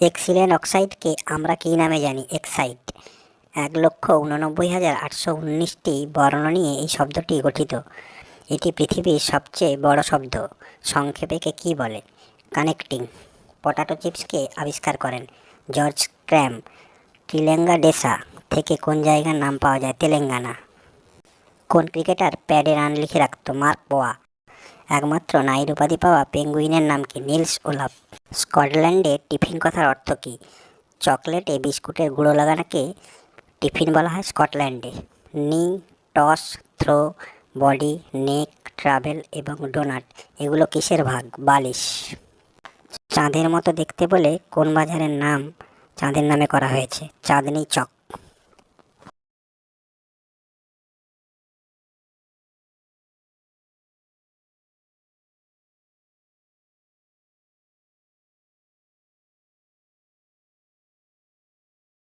এক্সিলেন অক্সাইডকে আমরা কী নামে জানি? এক্সাইড এক লক্ষ উননব্বই হাজার আটশো উনিশটি বর্ণ নিয়ে এই শব্দটি গঠিত। এটি পৃথিবীর সবচেয়ে বড় শব্দ। সংক্ষেপে একে কী বলে? কানেক্টিং। পটাটো চিপসকে আবিষ্কার করেন? George crumb. ত্রিলেঙ্গা ডেসা থেকে কোন জায়গার নাম পাওয়া যায়? তেলেঙ্গানা। কোন ক্রিকেটার প্যাডে রান লিখে রাখত? মার্ক বোয়া। একমাত্র নাইর উপাধি পাওয়া পেঙ্গুইনের নাম কি? নিলস ওলাফ স্কটল্যান্ডে টিফিন কথার অর্থ কী? চকলেটে বিস্কুটের গুঁড়ো লাগানোকে টিফিন বলা হয় স্কটল্যান্ডে। Knee, toss, throw, body, neck, travel এবং ডোনাট, এগুলো কিসের ভাগ? বালিশ। চাঁদের মতো দেখতে বলে কোন বাজারের নাম চাঁদের নামে করা হয়েছে? চাঁদনি চক।